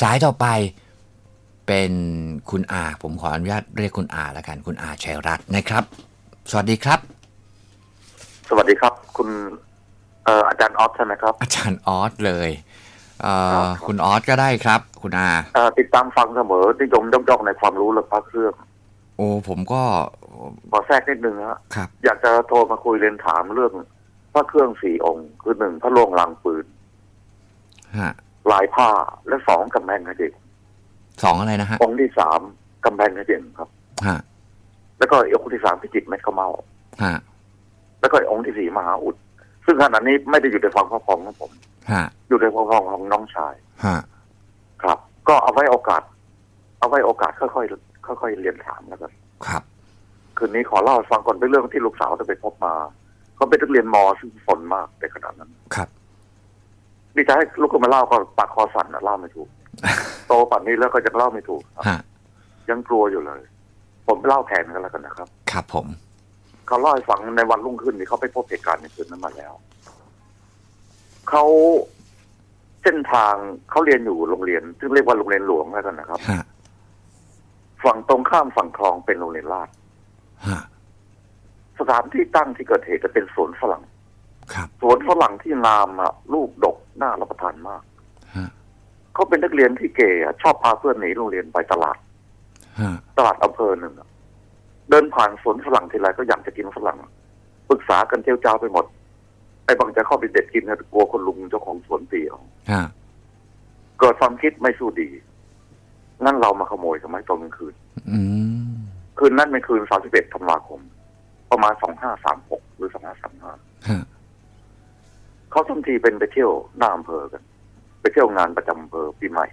สายต่อไปเป็นคุณอา ผมขออนุญาตเรียกคุณอาแล้วกัน คุณอาชัยรัตน์นะครับ สวัสดีครับ สวัสดีครับ คุณเอ่ออาจารย์ออฟใช่ไหมครับ อาจารย์ออสเลยเอ่อครับคุณออสก็ได้ครับ คุณอา เอ่อติดตามฟังเสมอที่ยมย่องๆในความรู้เรื่องพระเครื่องโอ้ผมก็ขอแทรกนิดนึงฮะครับ อยากจะโทรมาคุยเรียนถามเรื่องพระเครื่องสี่องค์ คือหนึ่งพระโล่งลางปืนฮะ ลายผ้าและสองกำแพงกระเด็นสองอะไรนะฮะองค์ที่สามกำแพงกระเด็นครับฮะแล้วก็องค์ที่สามพิจิตรเม็ดข้าวเมาฮะแล้วก็องค์ที่สี่มหาอุด ซึ่งขณะนี้ไม่ได้อยู่ในความครอบครองของผมฮะอยู่ในความครอบครองของน้องชายฮะครับ ก็เอาไว้โอกาส เอาไว้โอกาสค่อยๆค่อยๆเรียนถามแล้วกันครับคืนนี้ขอเล่าให้ฟังก่อนเป็นเรื่องที่ลูกสาวจะไปพบมาเขาเป็นนักเรียนมซึ่งสนมากในขณะนั้นครับ นี่จะให้ลูกก็มาเล่าก็ปากคอสั่นนะเล่าไม่ถูก โตป่านนี้แล้วก็ยังเล่าไม่ถูกครับฮะยังกลัวอยู่เลย ผมเล่าแทนกันแล้วกันนะครับ ครับผม เขาเล่าให้ฟังในวันรุ่งขึ้นนี่เขาไปพบเหตุการณ์ในคืนนั้นมาแล้ว เขาเส้นทางเขาเรียนอยู่โรงเรียน ซึ่งเรียกว่าโรงเรียนหลวงแล้วกันนะครับ ฮะฝั่งตรงข้ามฝั่งคลองเป็นโรงเรียนลาดฮะสถานที่ตั้งที่เกิดเหตุจะเป็นสวนฝรั่ง ครับ สวนฝรั่งที่นามอะลูกดก น่ารับประทานมากฮะเขาเป็นนักเรียนที่เก๋อะชอบพาเพื่อนหนีโรงเรียนไปตลาดฮะตลาดอำเภอหนึ่งอะเดินผ่านสวนฝรั่งทีไรก็อยากจะกินฝรั่งปรึกษากันเจ้าเจ้าไปหมด ไอ้บางจะเข้าไปเด็ดกินนะกลัวคนลุงเจ้าของสวนตีเอาฮะเกิดความคิดไม่สู้ดีงั้นเรามาขโมยกันไหมตอนกลางคืนอืมคืนนั้นเป็นคืน31ธันวาคม ประมาณ2536หรือ2535ฮะ เขาทุกทีเป็นไปเที่ยวหน้าอำเภอกัน ไปเที่ยวงานประจำอำเภอปีใหม่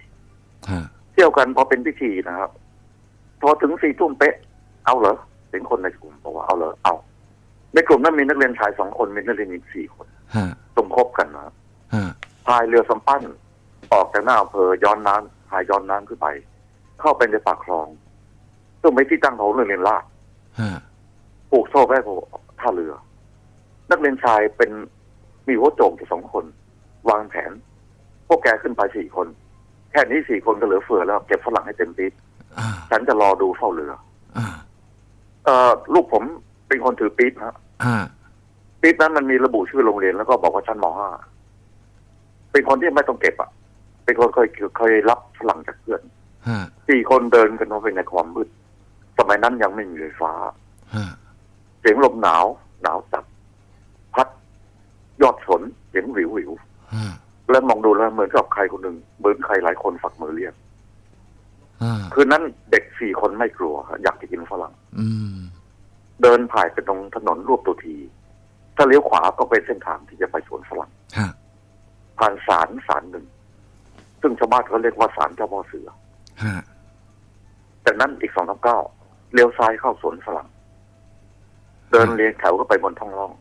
ฮะเที่ยวกันพอเป็นพิธีนะครับพอถึงสี่ทุ่มเป๊ะ เอาเหรอเป็นคนในกลุ่มบอกว่าเอาเหรอเอาในกลุ่มนั้นมีนักเรียนชายสองคนมีนักเรียนหญิงสี่คนฮะสมคบกันนะฮะพายเรือสำปั้นออกจากหน้าอำเภอย้อนน้ำพายย้อนน้ำขึ้นไป เข้าไปในปากคลอง ซึ่งไม่ที่ตั้งของโรงเรียนลาดฮะปลูกโซ่ไว้บนท่าเรือ นักเรียนชายเป็น มีหัวโจกอยู่สองคน วางแผน พวกแกขึ้นไปสี่คน แค่นี้สี่คนก็เหลือเฟือแล้ว เก็บฝรั่งให้เต็มปี๊บอ่าฉันจะรอดูเฝ้าเรืออ่าเอ่อลูกผมเป็นคนถือปี๊บนะฮะปี๊บนั้นมันมีระบุชื่อโรงเรียนแล้วก็บอกว่าชั้นมห้าเป็นคนที่ไม่ต้องเก็บอะ เป็นคนเคยเคยรับฝรั่งจากเพื่อนฮะสี่คนเดินกันลงไปในความมืด สมัยนั้นยังไม่มีไฟฟ้าฮะเสียงลมหนาว หนาวจัดพัด ยอดสนเสียงหวิวหวิวฮะแล้วมองดูแล้วเหมือนกับใครคนหนึ่งเหมือนใครหลายคนฝักมือเรียกอ่าคืนนั้นเด็กสี่คนไม่กลัว อยากจะกินฝรั่งอืมเดินผ่านไปตรงถนนรวบตัวที ถ้าเลี้ยวขวาก็เป็นเส้นทางที่จะไปสวนฝรั่งฮะผ่านศาลศาลหนึ่ง ซึ่งชาวบ้านเขาเรียกว่าศาลเจ้าพ่อเสือฮะจากนั้นอีกสองสามเก้าเลี้ยวซ้ายเข้าสวนฝรั่ง เดินเรียงแถวก็ไปบนท้องร่อง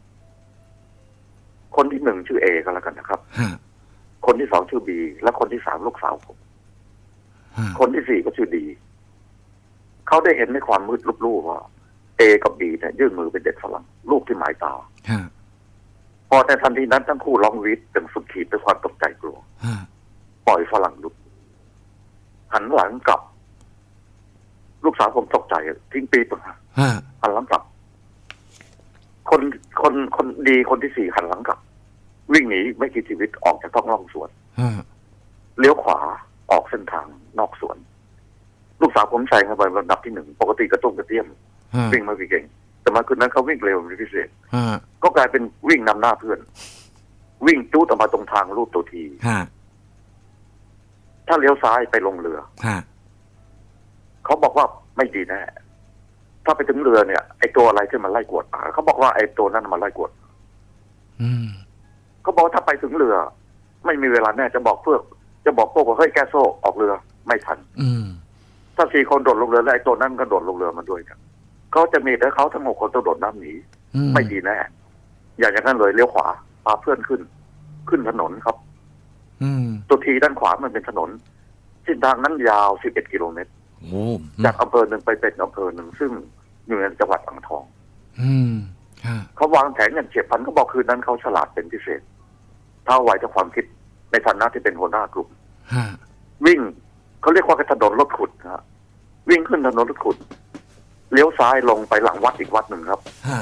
คนที่หนึ่งชื่อเอก็แล้วกันนะครับฮะคนที่สองชื่อบีและคนที่สามลูกสาวผมฮะคนที่สี่ก็ชื่อดี เขาได้เห็นในความมืดลูบๆว่าเอกับบีเนี่ยยื่นมือเป็นเด็กฝรั่งลูกที่หมายตาฮะพอในทันทีนั้นทั้งคู่ร้องวีดจนสุดขีดด้วยความตกใจกลัวฮะปล่อยฝรั่งลุกหันหลังกลับ ลูกสาวผมตกใจทิ้งปีปะฮะหันหลังกลับ คนคนคนดีคนที่สี่หันหลังกลับ วิ่งหนีไม่คิดชีวิตออกจากท้องร่องสวนฮะเลี้ยวขวาออกเส้นทางนอกสวน ลูกสาวผมใส่เข้าไปลำดับที่หนึ่งปกติกระตุ้งกระเตี้ยมฮะวิ่งไม่เก่ง แต่มาคืนนั้นเขาวิ่งเร็วเป็นพิเศษฮะก็กลายเป็นวิ่งนำหน้าเพื่อน วิ่งจูดออกมาตรงทางรูปตัวทีฮะถ้าเลี้ยวซ้ายไปลงเรือฮะเขาบอกว่าไม่ดีแน่ ถ้าไปถึงเรือเนี่ยไอตัวอะไรที่มันไล่กวดหมาเขาบอกว่าไอตัวนั้นมันไล่กวด อืมเขาบอกว่าถ้าไปถึงเรือ ไม่มีเวลาแน่จะบอกเพื่อนจะบอกพวกว่าเฮ้ยแกโซ่ออกเรือ ไม่ทัน อืมถ้าสี่คนโดดลงเรือแล้วไอ้ตัวนั้นก็โดดลงเรือมาด้วยกันเขาจะมีแต่เขาทั้งหกคนต้องโดดน้ำหนีอืไม่ดีแน่อย่างนั้นเลยเลี้ยวขวาพาเพื่อนขึ้น ขึ้นถนนครับ อืมตัวทีด้านขวามันเป็นถนนเส้นทางนั้นยาว11กิโลเมตร โอ้จากอำเภอหนึ่งไปเป็นอำเภอหนึ่งซึ่งอยู่ในจังหวัดอ่างทอง อืมฮะเขาวางแผนอย่างเฉียบพลันเขาบอกคืนนั้นเขาฉลาดเป็นพิเศษเท่าไหวจากความคิดในฐานะที่เป็นหัวหน้ากลุ่มฮะวิ่งเขาเรียกว่าถนนรถขุดนะฮะวิ่งขึ้นถนนรถขุด เลี้ยวซ้ายลงไปหลังวัดอีกวัดหนึ่งครับฮะ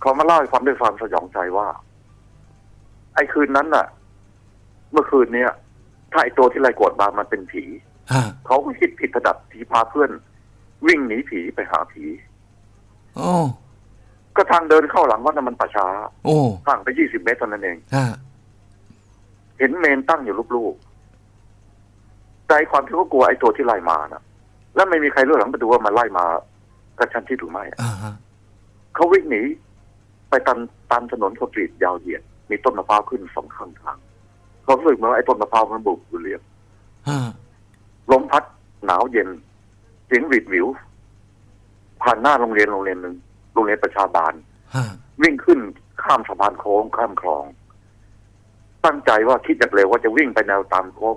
เขามาเล่าให้ฟังด้วยความสยองใจว่า ไอ้คืนนั้นน่ะ เมื่อคืนเนี้ยถ้าไอ้ตัวที่ไล่กวดมามันเป็นผีฮะ เขาก็คิดผิดระดับที่พาเพื่อน วิ่งหนีผีไปหาผีโอ้ก็ทางเดินเข้าหลังวัดน่ะมันป่าช้าโอ้ห่างไปยี่สิบเมตรเท่านั้นเองฮะเห็นเมนตั้งอยู่ลูกๆใจความที่เขากลัวไอ้ตัวที่ไล่มานะแล้วไม่มีใครเลือกหลังไปดูว่ามันไล่มากระชั้นที่หรือไม่อ่าฮะเขาวิ่งหนีไปตามตามถนนคอนกรีตยาวเหยียด มีต้นมะพร้าวขึ้นสองข้างทางเขารู้สึกเหมือนว่าไอ้ต้นมะพร้าวมันบุกอยู่เรียบฮะ ลมพัดหนาวเย็น เสียงหวีดหวิว ผ่านหน้าโรงเรียนโรงเรียนหนึ่งโรงเรียนประชาบาลฮะวิ่งขึ้นข้ามสะพานโค้งข้ามคลอง ตั้งใจว่าคิดจากเร็วว่าจะวิ่งไปแนวตามโค้ง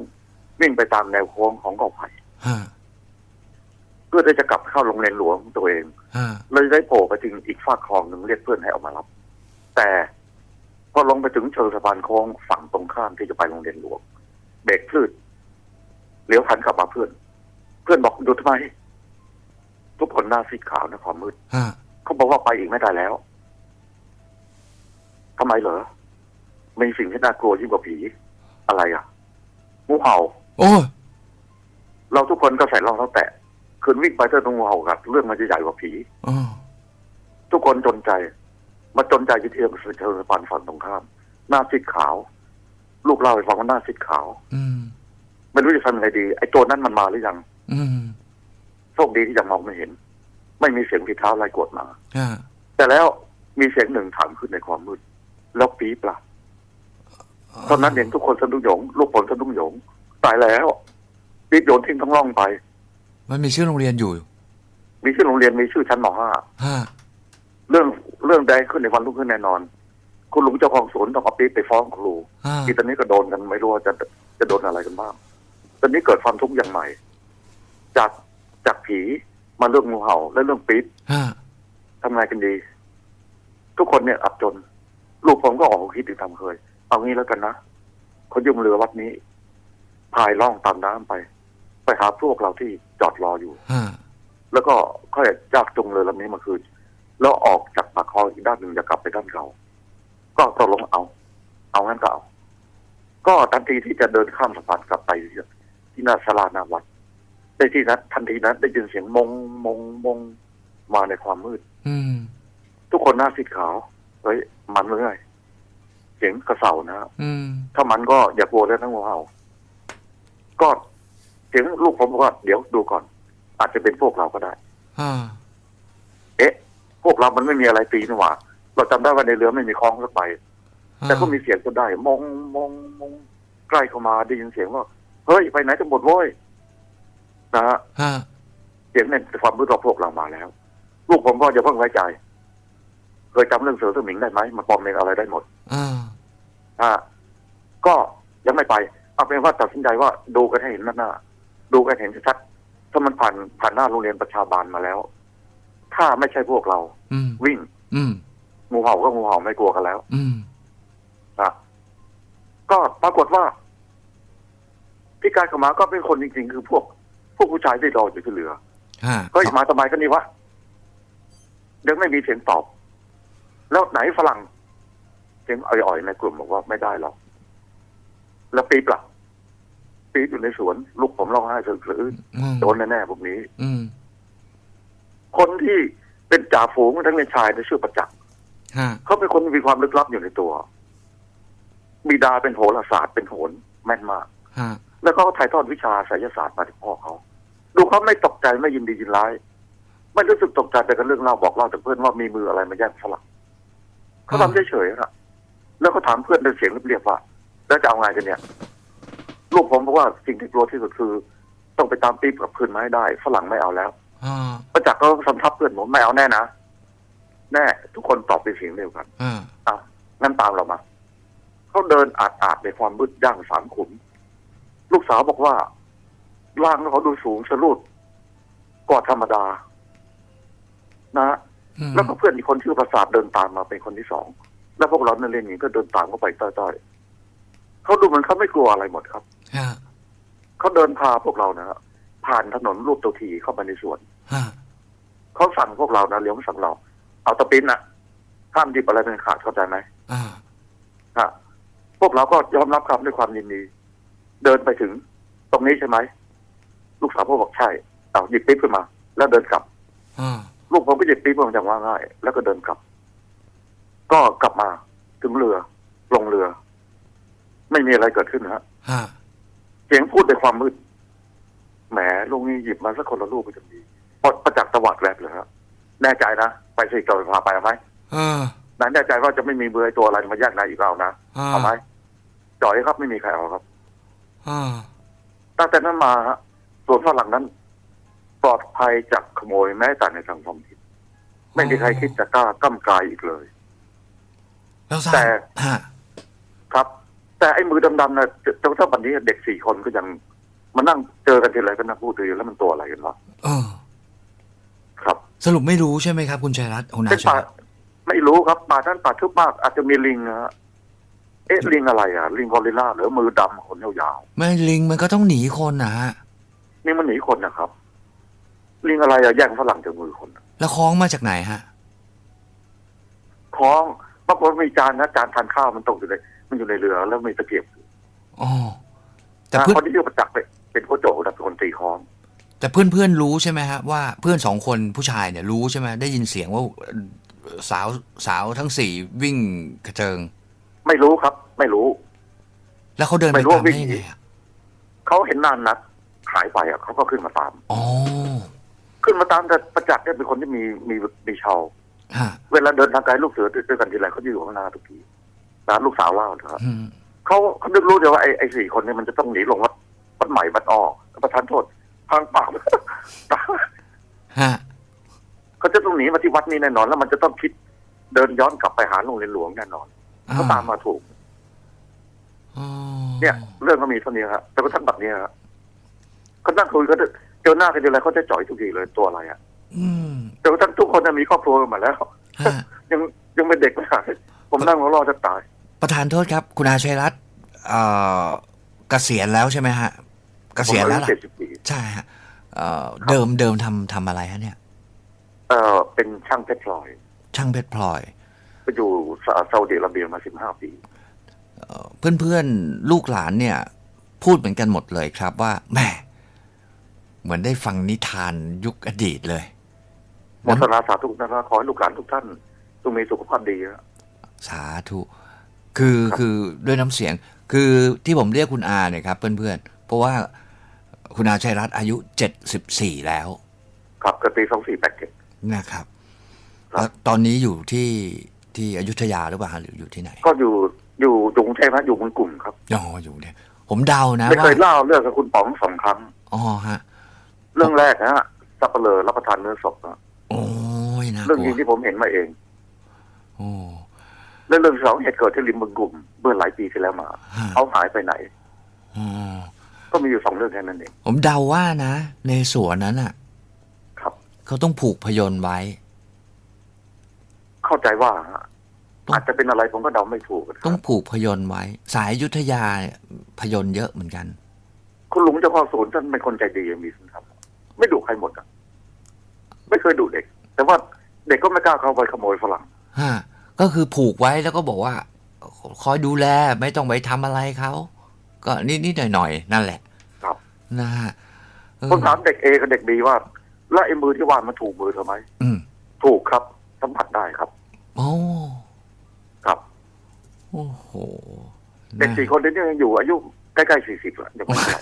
วิ่งไปตามแนวโค้งของกอไผ่ฮะเพื่อที่จะกลับเข้าโรงเรียนหลวงของตัวเองฮะเลยได้โผล่ไปถึงอีกฝากคลองหนึ่งเรียกเพื่อนให้ออกมารับ แต่พอลงไปถึงเชิงสะพานโค้งฝั่งตรงข้ามที่จะไปโรงเรียนหลวงเบรกพลืด เลี้ยวหันกลับมาเพื่อน เพื่อนบอกหยุดทำไม ทุกคนหน้าซีดขาวในะความมืดฮะเขาบอกว่าไปอีกไม่ได้แล้วทำไมเหรอมีสิ่งที่น่ากลัวยิ่งกว่าผี อะไรอะงูเห่า โอ้ยเราทุกคนก็ใส่รองเท้าแตะคืนวิ่งไปเจอตรงงูเห่ากัดเรื่องมันจะใหญ่กว่าผีอ๋อทุกคนจนใจ มาจนใจที่เทียมเชิงสะพานฝั่งตรงข้าม หน้าซีดขาว ลูกเล่าให้ฟังว่าหน้าซีดขาว อืม ไม่รู้จะทำยังไงดี ไอ้ตัวนั้นมันมาหรือยัง อืมโชคดีที่ยังมองไม่เห็น ไม่มีเสียงฝีเท้าไล่กวดมาฮะแต่แล้วมีเสียงหนึ่งถามขึ้นในความมืดแล้วปี๊บล่ะตอนนั้นเห็นทุกคนสะดุ้งโหยง ลูกผลสะดุ้งโหยง ตายแล้วปี๊บโยนทิ้งทั้งร่องไป มันมีชื่อโรงเรียนอยู่ มีชื่อโรงเรียนมีชื่อชั้นม .5 ฮะเรื่องเรื่องใดขึ้นในวันรุ่งขึ้นแน่นอน คุณลุงเจ้าของสวนต้องเอาปี๊บไปฟ้องครูฮะ ที่ตอนนี้ก็โดนกันไม่รู้ว่าจะจะโดนอะไรกันบ้าง ตอนนี้เกิดความทุกข์อย่างใหม่ จากจากผีมาเรื่องงูเห่า และเรื่องปี๊บฮะทำไงกันดี ทุกคนเนี่ยอับจน ลูกผมก็ออกความคิดถึงทำเคย เอางี้แล้วกันนะเขายุ่งเรือวัดนี้ พายล่องตามน้ำไป ไปหาพวกเราที่จอดรออยู่ฮะแล้วก็ค่อยจากจงเรือลำนี้มาคืน แล้วออกจากปากคลองอีกด้านหนึ่งจะกลับไปด้านเก่า ก็ตกลงเอา เอางั้นก็เอา ก็ทันทีที่จะเดินข้ามสะพานกลับไป ที่หน้าศาลาหน้าวัดในที่นั้นทันทีนั้น ได้ยินเสียงมงมงมงมาในความมืด อืม ทุกคนหน้าซีดขาวเฮ้ยมันเลยเสียงกระเสานะฮะอืมถ้ามันก็อย่ากลัวเลยทั้งงูเห่าก็เสียงลูกผมบอกว่าเดี๋ยวดูก่อน อาจจะเป็นพวกเราก็ได้ฮะเอ๊ะ พวกเรามันไม่มีอะไรตีนี่หว่า เราจำได้ว่าในเรือไม่มีคล้องสักใบแต่ก็มีเสียงก็ได้ มองมองมองใกล้เข้ามาได้ยินเสียงว่า เฮ้ยไปไหนจะหมดโว้ยนะฮะฮะเสียงในความมืดว่าพวกเรามาแล้ว ลูกผมก็อย่าเพิ่งไว้ใจ เคยจำเรื่องเสือสมิงได้ไหมมันปลอมเป็นอะไรได้หมดอ่าอ่าก็ยังไม่ไป เอาเป็นว่าตัดสินใจว่าดูกันให้เห็นหน้าหน้าดูกันเห็นชัดๆถ้ามันผ่านผ่านหน้าโรงเรียนประชาบาลมาแล้ว ถ้าไม่ใช่พวกเราอืมวิ่ง อืมงูเห่าก็งูเห่าไม่กลัวกันแล้ว อืมนะก็ปรากฏว่า ที่การเข้ามาก็เป็นคนจริง ๆ คือพวก พวกผู้ชายที่รออยู่ที่เรือฮะเฮ้ยมาทำไมกันนี่วะเดี๋ยวไม่มีเสียงตอบ แล้วไหนฝรั่งเสียงอ่อยๆในกลุ่มบอกว่าไม่ได้หรอกแล้วปี๊บล่ะปี๊บอยู่ในสวน ลูกผมร้องไห้สะอื้นอืมโดนแน่ๆพวกนี้ อืมคนที่เป็นจ่าฝูงทั้งในชายในชื่อประจักษ์ฮะเขาเป็นคนมีความลึกลับอยู่ในตัว บิดาเป็นโหราศาสตร์เป็นโหนแม่นมากฮะ แล้วก็ถ่ายทอดวิชาไสยศาสตร์มาถึงพ่อเขา ดูเขาไม่ตกใจไม่ยินดียินร้าย ไม่รู้สึกตกใจแต่กับเรื่องเล่าบอกเล่าแต่เพื่อนว่ามีมืออะไรมาแย่งฝรั่งเขาทำเฉยๆนะแล้วก็ถามเพื่อนด้วยเสียงเรียบๆว่าแล้วจะเอาไงกันเนี่ย ลูกผมบอกว่าสิ่งที่กลัวที่สุดคือ ต้องไปตามปี๊บกลับคืนมาให้ได้ฝรั่งไม่เอาแล้วอ่าประจักษ์ก็สำทับเพื่อนผมไม่เอาแน่นะแน่ ทุกคนตอบเป็นเสียงเดียวกันอ่าอะงั้นตามเรามาเขาเดินอาดอาดๆในความมืดย่างสามขุม ลูกสาวบอกว่าร่างเขาดูสูงสะลุดกว่าธรรมดา นะอืมแล้วก็เพื่อนอีกคนชื่อประสาทเดินตามมาเป็นคนที่สอง แล้วพวกเรานักเรียนหญิงก็เดินตามเข้าไปต้อยๆเขาดูเหมือนเขาไม่กลัวอะไรหมดครับฮะเขาเดินพาพวกเรานะฮะผ่านถนนรูปตัวทีเข้ามาในสวนฮะเขาสั่งพวกเรานะเลี้ยวมาสั่งเรา เอาตะปิ้นอะห้ามหยิบอะไรเป็นขาดเข้าใจไหมอ่าฮะพวกเราก็ยอมรับครับด้วยความยินดี เดินไปถึง ตรงนี้ใช่ไหมลูกสาวพ่อบอกใช่เอาหยิบปิ๊บขึ้นมา แล้วเดินกลับอ่าลูกผมก็หยิบปิ๊บมันจะว่าง่ายแล้วก็เดินกลับ ก็กลับมาถึงเรือ ลงเรือ ไม่มีอะไรเกิดขึ้นนะฮะฮะเสียงพูดในความมืดแหมลุงนี่หยิบมาสักคนละลูกก็จะดีพอประจักษ์ตวัดแรกเลยฮะแน่ใจนะไปสิจอยพาไปเอาไหมเออนายแน่ใจว่าจะไม่มีเบอร์ตัวอะไรมาแยกนายอีกเอานะอ่าเอาไหมจอยครับไม่มีใครเอาครับ อ่า ตั้งแต่นั้นมาฮะส่วนฝรั่งนั้น ปลอดภัยจากขโมยแม้แต่ในทางความคิด ไม่มีใครคิดจะกล้าก้ำกายอีกเลย แล้วทราบแต่ ฮะครับ แต่ไอ้มือดำๆนะจจนถ้าวันนี้เด็กสี่คนก็ยังมานั่งเจอกันทีไรก็นั่งพูดคุยกันแล้วมันตัวอะไรกันวะเออ ครับ สรุปไม่รู้ใช่ไหมครับ คุณชัยรัตน์คุณอาเป็นชัยป่ารัตน์ไม่รู้ครับป่าท่านป่าทึบมาก อาจจะมีลิงนะฮะ เอ๊ะลิงอะไรอะ ลิงกอริลลาหรือมือดำขนยาวไม่ลิงมันก็ต้องหนีคนนะฮะๆนี่มันหนีคนนะครับ ลิงอะไรอะแย่งฝรั่งจากมือคนแล้วคล้องมาจากไหนฮะคล้องปรากฏมีจานนะจานทานข้าวมันตกอยู่ในมันอยู่ในเรือแล้วมีตะเกียบอ๋อแต่นะเพื่อนคนที่อยู่ประจักษ์เป็นเป็นโคโจนะเป็นคนตีคล้องแต่เพื่อนเพื่อนๆรู้ใช่ไหมฮะว่าเพื่อนสองคนผู้ชายเนี่ยรู้ใช่ไหมได้ยินเสียงว่าเอ่อสาวสาวทั้งสี่วิ่งกระเจิง ไม่รู้ครับ ไม่รู้ แล้วเขาเดินไม่ไปรู้ตามว่าวิ่ได้งยังไงอะเขาเห็นนานนัดหายไปอะเขาก็ขึ้นมาตาม อ๋อขึ้นมาตามแต่ประจักษ์เนี่ยเป็นคนที่มีมีมีชาวฮะเวลาเดินทางไกลลูกเสือด้วยกันทีไรเขาจะอยู่ข้างหน้าทุกทีนะลูกสาวเล่านะครับอืมเขาเขานึกรู้เดียวว่าไอ้ไอ้สี่คนเนี่ยมันจะต้องหนีลงวัดวัดใหม่วัดออกประทานโทษทางปาก ฮะเขาจะต้องหนีมาที่วัดนี้แน่นอน แล้วมันจะต้องคิดเดินย้อนกลับไปหาโรงเรียนหลวงแน่นอน เขาตามมาถูกอ๋อเนี่ย เรื่องก็มีเท่านี้ครับแต่ก็ทั้งแบบนี้ครับเขานั่งคุยก็เจอหน้ากันทีไรเขาจะจ่อยทุกทีเลยตัวอะไรอะอืมแต่ว่าทั้งทุกคนน่ะมีครอบครัวกันหมาแล้วฮะยังยังเป็นเด็กไม่หายผมนั่งรอจะตาย ประธานโทษครับ คุณอาชัยรัตน์เอ่อเกษียณแล้วใช่ไหมฮะ เกษียณแล้วผมอาล่ะเจ็ดสิบปีใช่ฮะเอ่อเดิมเดิมทำทำอะไรฮะเนี่ย เออเป็นช่างเพชรพลอย ช่างเพชรพลอย ไปอยู่ซาซาอุดิอาระเบียมาสิบห้าปีเพื่อนเพื่อนๆลูกหลานเนี่ย พูดเหมือนกันหมดเลยครับว่าแหม่เหมือนได้ฟังนิทานยุคอดีตเลยโมทนาสาธุนะครับขอให้ลูกหลานทุกท่านจงมีสุขภาพดีนะสาธุคือครับคือด้วยน้ำเสียง คือที่ผมเรียกคุณอาเนี่ยครับเพื่อนๆเพราะว่าคุณอาชัยรัตน์อายุ74แล้วครับเกิดปีสองสี่แปดเจ็ดนะครับครับแล้วตอนนี้อยู่ที่ ที่อยุธยาหรือเปล่าฮะหรืออยู่ที่ไหน ก็อยู่อยู่อยู่กรุงเทพนะอยู่เมืองกลุ่มครับอ๋ออยู่เนี่ยผมเดานะไม่ว่าเคยเล่าเรื่องกับคุณป๋องสองครั้งอ๋อฮะ เรื่องแรกนะฮะสับเปลือรับประทานเนื้อศพนะโอ้ยน่ากเรื่องลัวนี้ที่ผมเห็นมาเองโอ้เรื่องเรื่องที่สองเหตุเกิดที่ริมเมืองกลุ่มเมื่อหลายปีที่แล้วมาฮะเขาหายไปไหนอ๋อก็มีอยู่สองเรื่องแค่นั้นเองผมเดาว่านะในสวนนั้นอะ ครับเขาต้องผูกพยนต์ไว้ เข้าใจว่าฮะต้ องอาจจะเป็นอะไรผมก็เดาไม่ถูกนะคต้อรังบผูกพยนต์ไว้ สายอยุธยาเนี่ยพยนต์เยอะเหมือนกัน คุณลุงเจ้าพ่อศูนย์ท่านเป็นคนใจดีมีสินธรรมไม่ดุใครหมดอะไม่เคยดุเด็ก แต่ว่าเด็กก็ไม่กล้าเข้าไปขโมยฝรั่งฮะก็คือผูกไว้แล้วก็บอกว่า คอยดูแลไม่ต้องไปทำอะไรเขาก็นิดๆหน่อยๆนั่นแหละ ครับนะฮะเออผมถามเด็กเอกับเด็กบีว่า แล้วไอ้มือที่วาดมันถูกมือเธอไหมอืมถูกครับสัมผัสได้ครับโอ้ครับ โอ้โหเด็กน่าสี่คนนี้ยังอยู่อายุใกล้ๆสี่สิบแล้วยังไม่เท่า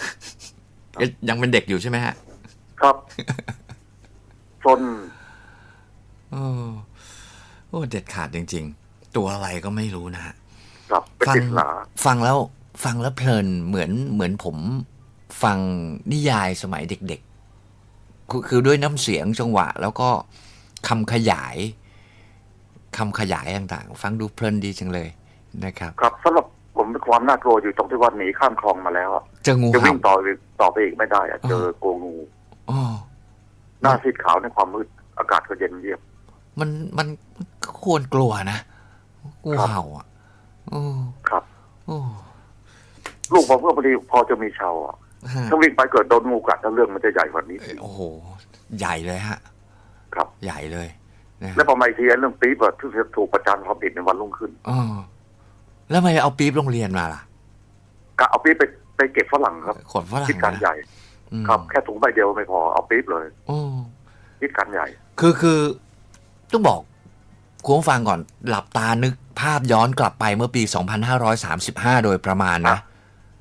เอ๊ะยังเป็นเด็กอยู่ใช่ไหมฮะ ครับจนโอ้โอ้เด็ดขาดจริง ๆ ตัวอะไรก็ไม่รู้นะฮะครับเป็นฟัปริศนาฟังแล้วฟังแล้วเพลินเหมือนเหมือนผมฟังนิยายสมัยเด็กๆคือคือด้วยน้ำเสียงจังหวะ แล้วก็คำขยายคำขยายต่างๆ ฟังดูเพลินดีจังเลย นะครับ ครับสำหรับผมความน่ากลัวอยู่ตรงที่ว่าหนีข้ามคลองมาแล้วอะเจองูจะเห่าวิ่งต่อไปต่อไปอีกไม่ได้อะเจอโกงูอ๋อหน้าซีดขาวในความมืดอากาศก็เย็นเยียบ มันมันก็ควรกลัวนะงูครับเห่าอะโอ้ครับโอ้ลูกผมก็พอดีพอจะมีชาวอะฮะถ้าวิ่งไปเกิดโดนงูกัดแล้วเรื่องมันจะใหญ่กว่านี้โอ้โห ใหญ่เลยฮะ ครับ ใหญ่เลยนะแล้วพอมาอีกทีเรื่องปี๊บอะที่จะถูกประจานความผิดในวันรุ่งขึ้นเออ แล้วทำไมเอาปี๊บโรงเรียนมาล่ะกะเอาปี๊บไปไปเก็บฝรั่งครับขนฝรั่งคิดการนะใหญ่ อืมครับ แค่ถุงใบเดียวไม่พอเอาปี๊บเลยโอ้ คิดการใหญ่ คือคือต้องบอกคุณผู้ฟังก่อนหลับตานึกภาพย้อนกลับไปเมื่อปี 2535 โดยประมาณนะ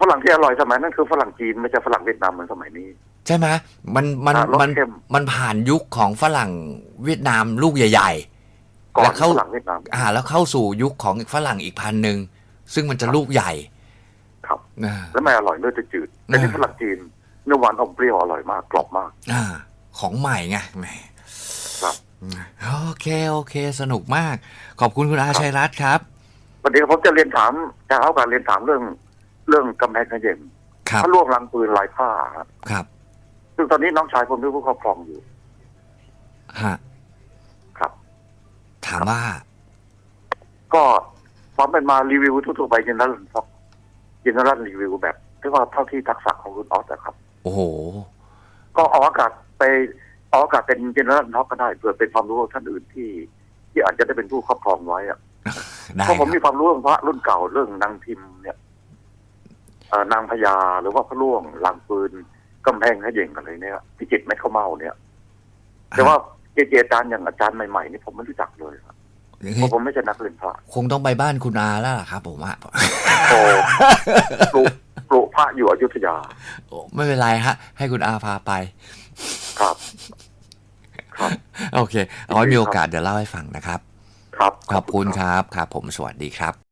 ฝรั่งที่อร่อยสมัยนั้นคือฝรั่งจีนไม่ใช่ฝรั่งเวียดนามเหมือนสมัยนี้ ใช่ไหมมันมันอะรสมันเข้ม มันผ่านยุคของฝรั่งเวียดนามลูกใหญ่ ก่อแล้นวเข้า ฝรั่งเวียดนาม ๆอ่าแล้วเข้าสู่ยุคของฝรั่งอีกพันหนึ่ง ซึ่งมันจะลูกใหญ่ ครับ อ่า แล้วไม่อร่อยเนื้อจะจืดแต่ที่อ่าฝรั่งจีนเนื้อหวานอมเปรี้ยวอร่อยมากกรอบมาก อ่า ของใหม่ไงแหมครับ โอเค โอเค สนุกมาก ขอบคุณคุณอาชัยรัตน์ครับ วันนี้ผมจะเรียนถามจะเอาการเรียนถามเรื่อง เรื่องกำแพงขยงครับ พระล่วงลังปืนลายผ้าฮะครับ ซึ่งตอนนี้น้องชายผมเป็นผู้ครอบครองอยู่ฮะ ครับ ถามว่า ก็ ความเป็นมารีวิวทั่วๆไปเจนรัลท็อกเจนรัลรีวิวแบบที่ว่าเท่าที่ทักษะของคุณออสนะครับ โอ้โห ก็ออกอากาศไปออกอากาศเป็นเจนรัลท็อกก็ได้เพื่อเป็นความรู้ของท่านอื่นที่ ที่อาจจะได้เป็นผู้ครอบครองไว้อะได้เพราะผมคมีรับความรู้เรื่องพระรุ่นเก่าเรื่องนางพิมพ์เนี่ยเอ่อนางพญาหรือว่าพระล่วงลางปืนกำแพงขยงอะไรเนี่ยพิจิตรแม่ข้าวเมาเนี่ย แต่ว่าเจเจอาจารย์อย่างอาจารย์ใหม่ๆนี่ผมไม่รู้จักเลยครับอย่าง เพนี้ราะผมไม่ใช่นักเรียนพระคงต้องไปบ้านคุณอาแล้วล่ะครับ ผมว่าโอ้ปลูกปลูกพระอยู่อยุธยาโอ้ไม่เป็นไรฮะ ให้คุณอาพาไป ครับ ครับ โอเค เอาไว้มีโอกาสเดี๋ยวเล่าให้ฟังนะครับ ครับ ขอบคุณครับ ครับ ผมสวัสดีครับ